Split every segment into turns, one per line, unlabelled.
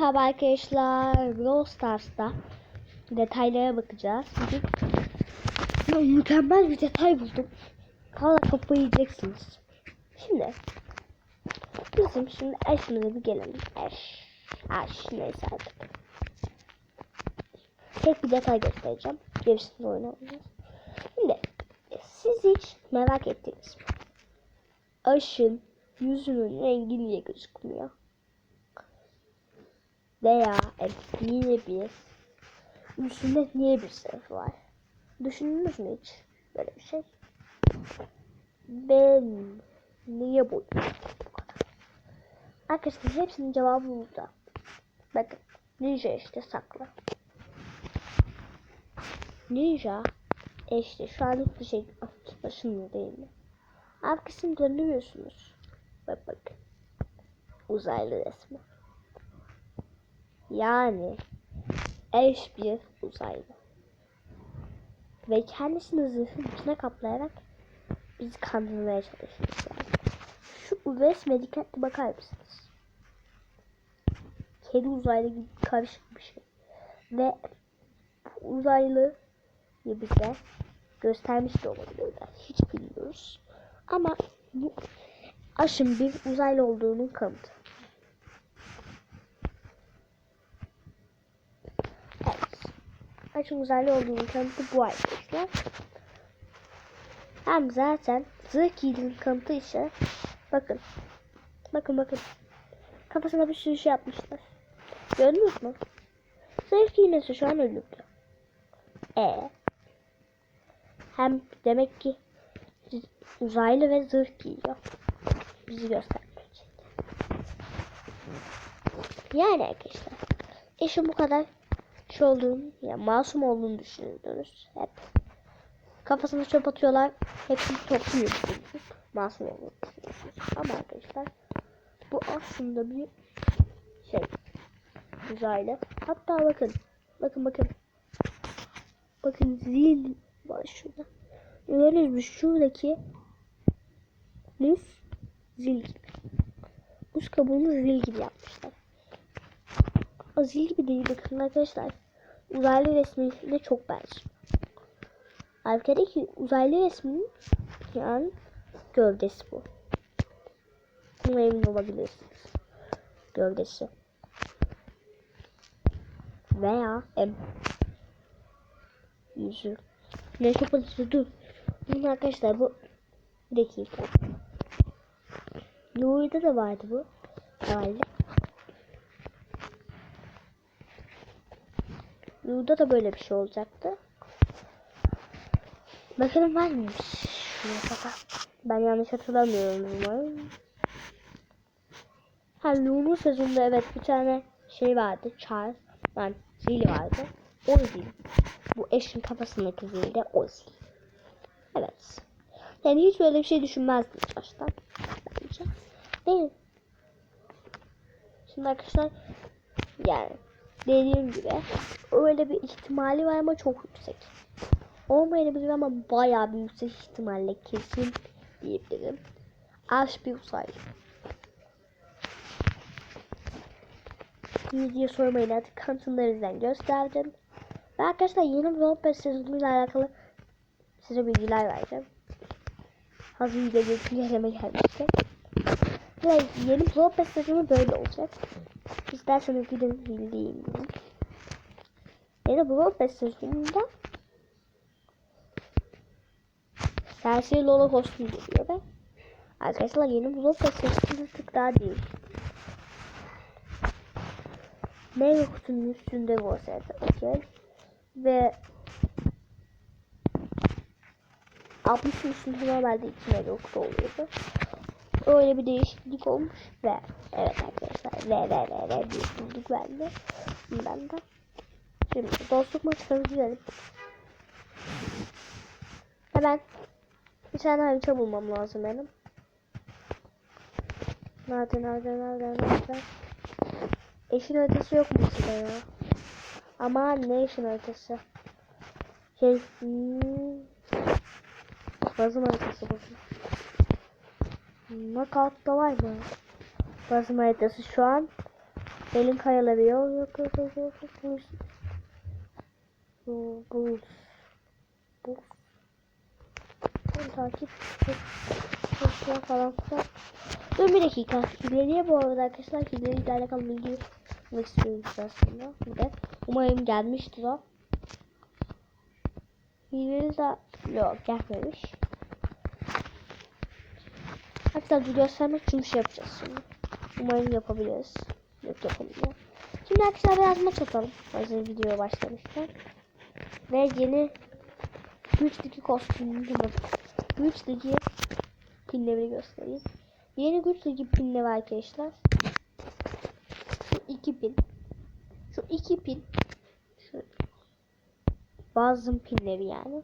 Merhaba arkadaşlar. Brawl Stars'ta detaylara bakacağız. Bugün mükemmel bir detay buldum. Valla kafayı yiyeceksiniz. Şimdi bizim şimdi Ash'imize bir gelelim. Ash. Ash neyse artık. Tek bir detay göstereceğim. Gerisini oynayacağız. Şimdi siz hiç merak ettiniz mi? Ash'ın yüzünün rengi niye gözükmüyor? Veya niye bir üstünde niye bir sınıf var? Düşündünüz mü hiç böyle bir şey? Ben niye bu? Arkadaşlar hepsinin cevabı burada. Bakın ninja işte saklı. Ninja işte şu an hiçbir şey başında değil mi? Arkasını dönüyorsunuz. Bak bakın. Uzaylı resmi. Yani eş bir uzaylı. Ve kendisini zırhın içine kaplayarak bizi kandırmaya çalışıyor yani. Şu resme dikkatli bakar mısınız? Kedi uzaylı gibi karışık bir şey. Ve uzaylı bize göstermiş de olabilirler. Hiç bilmiyoruz. Ama bu aşın bir uzaylı olduğunun kanıtı. Açın uzaylı olduğunu kanıtı bu arkadaşlar. Hem zaten zırh giydiğinin kanıtı ise bakın. Bakın bakın. Kafasına bir sürü şey yapmışlar. Gördünüz mü? Zırh giymesi şu an ölümlü. E. Hem demek ki uzaylı ve zırh giyiyor. Bizi göstermek için. Yani arkadaşlar. Eşim bu kadar şey olduğunu, ya masum olduğunu düşünüyoruz hep. Kafasına çöp atıyorlar. Hepsini topluyor. Masum olduğunu düşünüyorsunuz. Ama arkadaşlar bu aslında bir şey. Uzaylı. Hatta bakın. Bakın bakın. Bakın zil var şurada. Gördünüz mü? Şuradaki muz zil gibi. Muz kabuğunu zil gibi yapmışlar. O zil gibi değil bakın arkadaşlar. Uzaylı resmine çok benziyor. Arkadaki uzaylı resmin yani gövdesi bu. Buna emin olabilirsiniz. Gövdesi. Veya em yüzü. Ne acıdı. Dur. Bunun arkadaşlar bu bir dakika. Louis'de de vardı bu. Herhalde. Burada da böyle bir şey olacaktı. Bakalım var mıymış? Ben yanlış hatırlamıyorum umarım. Ha Lu'nun sezonunda evet bir tane şey vardı. Charles. Yani zil vardı. O zil. Bu eşin kafasındaki zil de o zil. Evet. Yani hiç böyle bir şey düşünmezdim baştan. Bence. Değil. Şimdi arkadaşlar yani dediğim gibi öyle bir ihtimali var ama çok yüksek. Olmayabilir ama bayağı bir yüksek ihtimalle kesin diyebilirim. Aş bir uzaylı. İyi diye sormayın artık kanıtlarınızdan gösterdim. Ve arkadaşlar yeni Roblox sezonuyla alakalı size bilgiler vereceğim. Hazır video görüntülerime gelmişti. Ve yeni Roblox sezonu böyle olacak. İsterseniz gidin bildiğim gibi. Yeni Roblox sezonunda Sersi Lola kostüm geliyor ve Arkadaşlar yeni Roblox sezonunda tık daha değil. Meyve kutunun üstünde bu sırada okey. Ve 60'ın üstünde normalde 2 meyve kutu oluyordu. Öyle bir değişiklik olmuş ve evet arkadaşlar ve ve ve ve bir bildik verdi. Ben de. Şimdi dostluk maçlarına gidelim. Hemen bir tane harita bulmam lazım benim. Nerede nerede nerede nerede? Eşin haritası yok mu size ya? Ama ne eşin haritası? Şey... Hmm, bazım haritası bakın. Knockout'ta var mı? Bazım haritası şu an Elin kayaları yok yok yok yok yok. Bu. Buz. Ben takip. Çok falan filan. Dur bir dakika. Hileliye bu arada arkadaşlar hileliyle alakalı bilgi vermek istiyorum aslında. Bir de umarım gelmiştir o. Hileli de yok gelmemiş. Hatta bir göstermek için bir şey yapacağız şimdi. Umarım yapabiliriz. Yok yapamıyor. Şimdi arkadaşlar biraz maç atalım. Hazır videoya başlamışken. Ve yeni güçteki kostümünü Güçteki pinleri göstereyim. Yeni güçteki pinleri arkadaşlar. Şu iki pin. Şu iki pin. Şu bazı pinleri yani.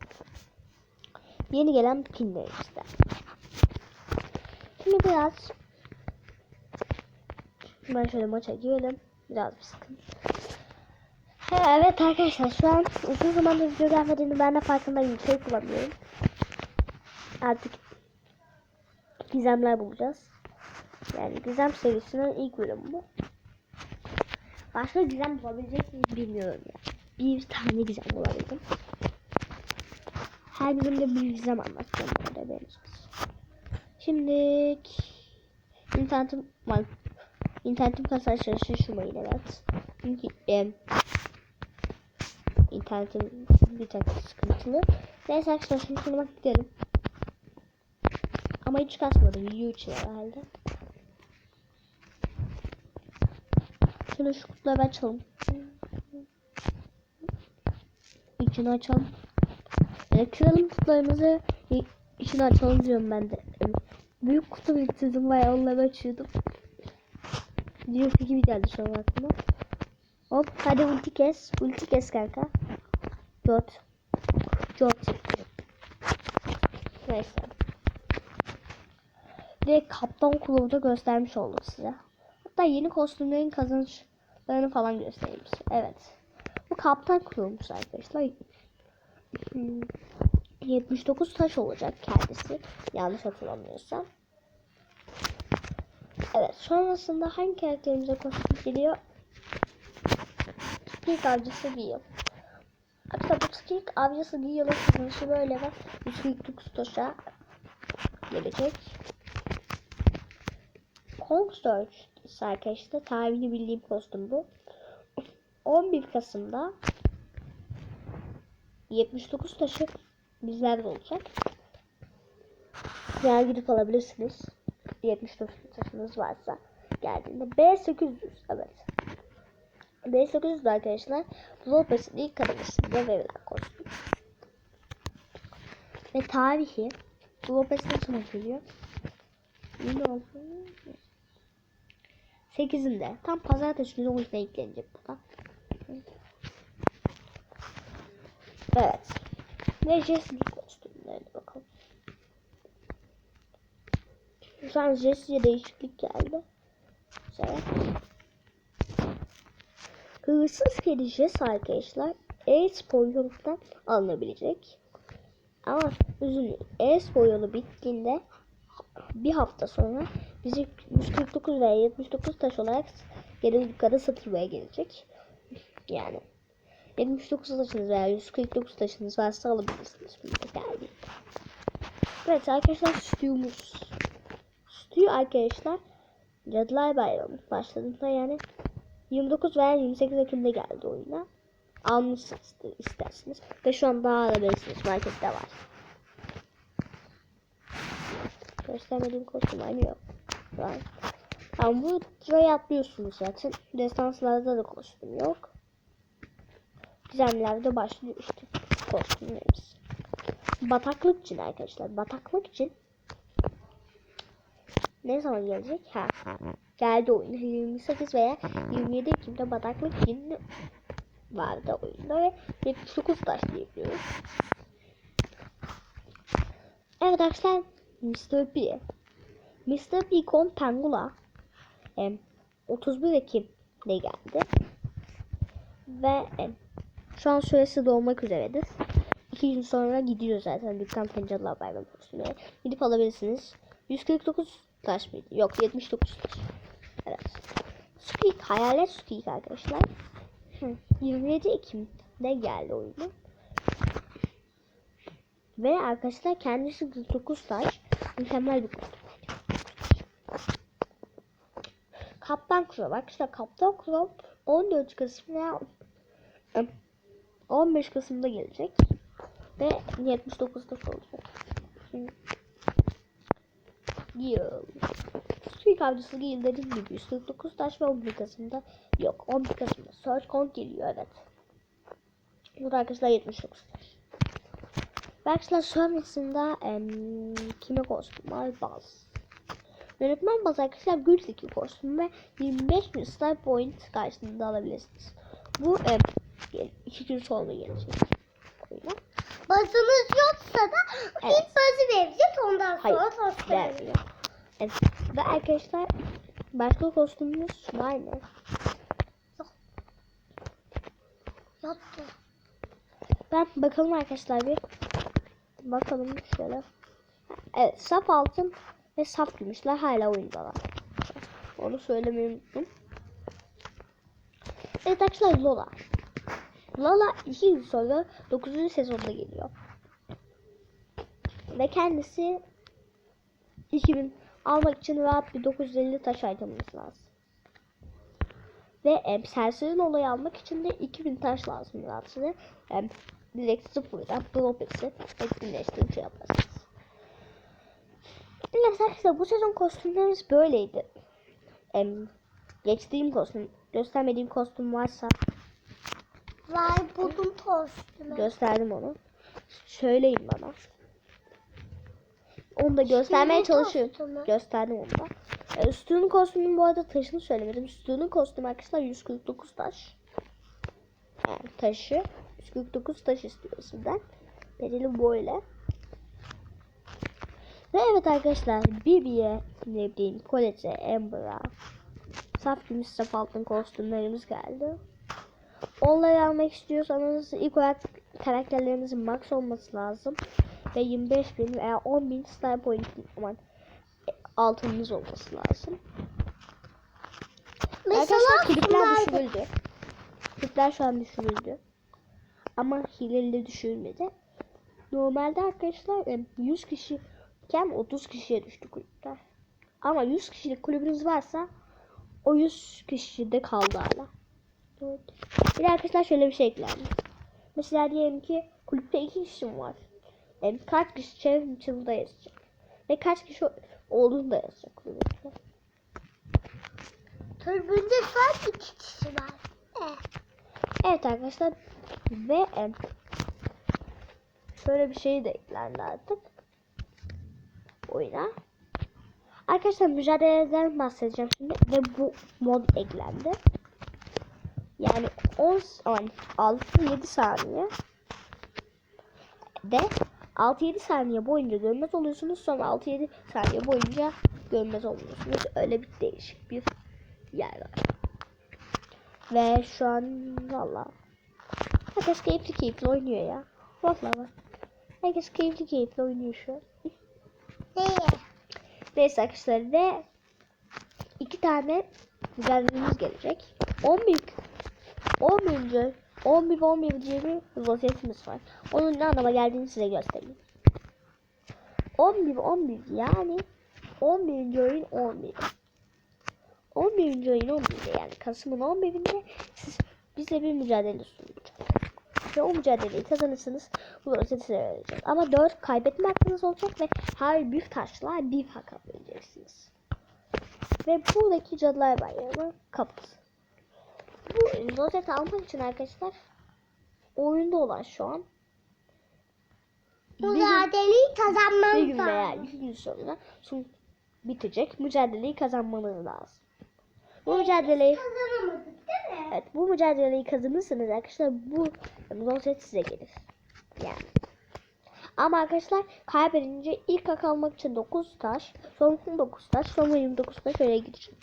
Yeni gelen pinleri işte. Şimdi biraz ben şöyle maça girelim. Biraz bir sıkıntı. Ha, evet arkadaşlar şu an uzun zamandır video gelmediğini ben de farkındayım. Şey bulamıyorum. Artık gizemler bulacağız. Yani gizem serisinin ilk bölümü bu. Başka gizem bulabilecek miyiz bilmiyorum ya. Bir tane gizem bulabildim. Her bölümde bir gizem anlatacağım burada benim. Şimdi internetim var. İnternetim kasar şaşırmayın evet. Çünkü e, internetim bir tek sıkıntılı. Neyse arkadaşlar şimdi şuna bak gidelim. Ama hiç kasmadı video için herhalde. Şöyle şu kutuları açalım. İçini açalım. Yani kıralım kutularımızı içini açalım diyorum ben de. Büyük kutu biriktirdim bayağı onları açıyordum. Diyor gibi geldi şu an aklıma. Hop hadi ulti kes. Ulti kes kanka. Jot. Jot. Neyse. Direkt kaptan kuluğu göstermiş olduk size. Hatta yeni kostümlerin kazançlarını falan göstereyim size. Evet. Bu kaptan kuluğumuz arkadaşlar. 79 taş olacak kendisi. Yanlış hatırlamıyorsam. Evet. Sonrasında hangi karakterimize kostüm geliyor? Skik avcısı giyiyor. Hatta bu skik avcısı giyiyorlar kazanışı böyle ve 149 taşa gelecek. Kong Surge ise arkadaşlar tarihini bildiğim kostüm bu. 11 Kasım'da 79 taşı bizlerde olacak. Yani gidip alabilirsiniz. 79 taşınız varsa geldiğinde B800 evet. B800 arkadaşlar Lopez'in ilk kademesinde verilen kostüm. Ve tarihi Lopez ne zaman geliyor? 8'inde tam pazartesi günü oyuna yüklenecek bu da. Evet. Ve Jesse'nin kostümlerine bakalım. Şu an Jesse'ye değişiklik geldi. Güzel. Hırsız kedi Jesse arkadaşlar e-spor yolundan alınabilecek. Ama üzülüyorum. E-spor yolu bittiğinde bir hafta sonra bizi 149 veya 79 taş olarak geri yukarı satılmaya gelecek. Yani 79 taşınız veya 149 taşınız varsa alabilirsiniz. Geldi. Evet arkadaşlar stüdyomuz. Stüdyo arkadaşlar Cadılar Bayramı başladığında yani 29 veya 28 Ekim'de geldi oyuna. Almışsınız isterseniz. Ve şu an daha alabilirsiniz. Markette var. Göstermediğim kostüm aynı yok. Var. Ama bu sırayı atlıyorsunuz zaten. Destanslarda da kostüm yok. Gizemlerde başlıyor işte kostümlerimiz. Bataklık için arkadaşlar. Bataklık için ne zaman gelecek? Ha. Geldi oyun. 28 veya 27 Ekim'de bataklık için vardı oyunda ve 79 taş diyebiliyoruz. Evet arkadaşlar Mr. P. Mr. P Con Pangula 31 Ekim'de geldi. Ve şu an süresi dolmak üzeredir. İki gün sonra gidiyor zaten dükkan pencereli haber kostümleri. Gidip alabilirsiniz. 149 taş mıydı? Yok 79 taş. Evet. Squeak hayalet Squeak arkadaşlar. Hı, 27 Ekim'de geldi oyunu. Ve arkadaşlar kendisi 49 taş. Mükemmel bir kostüm. Kaptan Krop. Arkadaşlar Kaptan Krop 14 Kasım veya em, 15 Kasım'da gelecek. Ve 79 taş olacak. Yıl. Suik avcısı değil dediğim gibi 149 taş ve 11 Kasım'da yok 11 Kasım'da Search Count geliyor evet. Burada arkadaşlar 79 taş. Arkadaşlar sonrasında em, kime kostüm var? Baz. Yönetmen Baz arkadaşlar Gül's 2 kostüm ve 25 bin star point karşılığında alabilirsiniz. Bu em, 2 gün sonra gelecek.
Bazımız yoksa da
Evet.
ilk bazı verecek ondan
Hayır.
sonra.
Vermiyor. Evet. Ve arkadaşlar başka kostümümüz var mı?
Yaptı.
Ben bakalım arkadaşlar bir. Bakalım şöyle. Evet saf altın ve saf gümüşler hala oyundalar. Onu söylemeyi unuttum. Evet arkadaşlar Lola. Lola 2 yıl sonra 9. sezonda geliyor. Ve kendisi 2000 almak için rahat bir 950 taş harcamanız lazım. Ve em, serseri Lola'yı almak için de 2000 taş lazım rahat size. Em, direkt sıfırdan profesi etkinleştirip şey yaparsınız. Evet arkadaşlar bu sezon kostümlerimiz böyleydi. Em, geçtiğim kostüm, göstermediğim kostüm varsa
Vay buldum tostunu.
gösterdim onu. Söyleyin bana. Onu da göstermeye çalışıyorum. Gösterdim onu da. E, Stu'nun kostümünün bu arada taşını söylemedim. Stu'nun kostümü arkadaşlar 149 taş. Yani taşı. 149 taş istiyor sizden. Bedeli böyle. Ve evet arkadaşlar Bibi'ye ne bileyim Colette'e, Amber'a saf gümüş saf altın kostümlerimiz geldi. Onları almak istiyorsanız ilk olarak karakterlerinizin max olması lazım. Ve 25 bin veya 10 bin star point aman e, altınınız olması lazım.
Mesela
Arkadaşlar kulüpler düşürüldü. Kulüpler şu an düşürüldü. Ama hileli düşürmedi. Normalde arkadaşlar e, 100 kişiyken 30 kişiye düştü kulüpler. Ama 100 kişilik kulübünüz varsa o 100 kişi de kaldı hala. Evet. Bir de arkadaşlar şöyle bir şey eklendi. Mesela diyelim ki kulüpte 2 kişi var. E, kaç kişi challenge'da yazacak. Ve kaç kişi olduğunu da yazacak kulüpte.
Türbünde sadece iki kişi var. Eh.
Evet arkadaşlar ve şöyle bir şey de eklendi artık oyuna. Arkadaşlar mücadeleden bahsedeceğim şimdi ve bu mod eklendi. Yani 10 aman 6-7 saniye de 6-7 saniye boyunca görmez oluyorsunuz sonra 6-7 saniye boyunca görmez olmuyorsunuz. Öyle bir değişik bir yer var. Ve şu an valla herkes keyifli keyifli oynuyor ya. Valla bak. Herkes keyifli keyifli oynuyor şu? Neyse arkadaşlar ve iki tane mücadelemiz gelecek. 11 11. 11 11 diye bir var. Onun ne anlama geldiğini size göstereyim. 11 11 yani 11. oyun 11. 11. oyun 11'de yani Kasım'ın 11'inde siz bize bir mücadele sunacak. Ve o mücadeleyi kazanırsınız bu rozeti size verecek. Ama 4 kaybetme hakkınız olacak ve her bir taşla bir hak alabileceksiniz. Ve buradaki Cadılar Bayramı kapısı. Bu rozeti almak için arkadaşlar oyunda olan şu an bir gün-
Mücadeleyi
bir
kazanmamız
gün veya
lazım.
iki gün sonra son bitecek. Mücadeleyi kazanmanız lazım. Bu mücadeleyi
Kazanamadık değil mi?
evet, bu mücadeleyi kazanırsanız arkadaşlar bu rozet size gelir. Yani. Ama arkadaşlar kaybedince ilk hak almak için 9 taş, sonra 19 taş, sonra 29 taş öyle gidecek.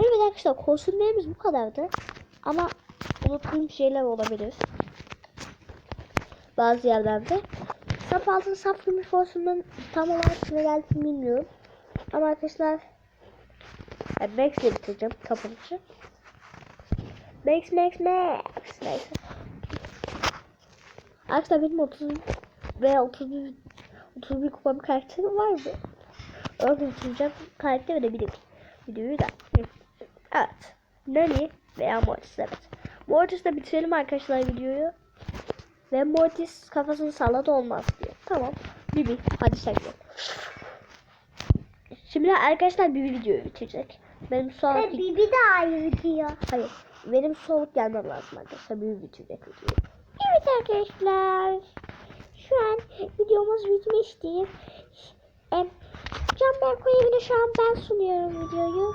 Evet arkadaşlar kostümlerimiz bu kadardı. Ama unuttuğum şeyler olabilir. Bazı yerlerde. Saf altın saf gümüş kostümün tam olarak kime geldiğini bilmiyorum. Ama arkadaşlar Ben Max'le bitireceğim kapanışı. Max Max Max. Neyse. Arkadaşlar benim 30 veya 31 31 kupam karakteri var mı? Öyle bitireceğim karakteri de bir videoyu da. Evet. Nani veya Mortis evet. Mortis'le bitirelim arkadaşlar videoyu. Ve Mortis kafasını salladı olmaz diyor. Tamam. Bibi hadi sen gel. Şimdi arkadaşlar bir videoyu bitirecek. Benim
Ve
sonraki...
Bibi de ayrı diyor.
Hayır. Benim soğuk gelmem lazım arkadaşlar. Bir bitirecek videoyu. Evet arkadaşlar. Şu an videomuz bitmiştir. Em, Can Berko evine şu an ben sunuyorum videoyu.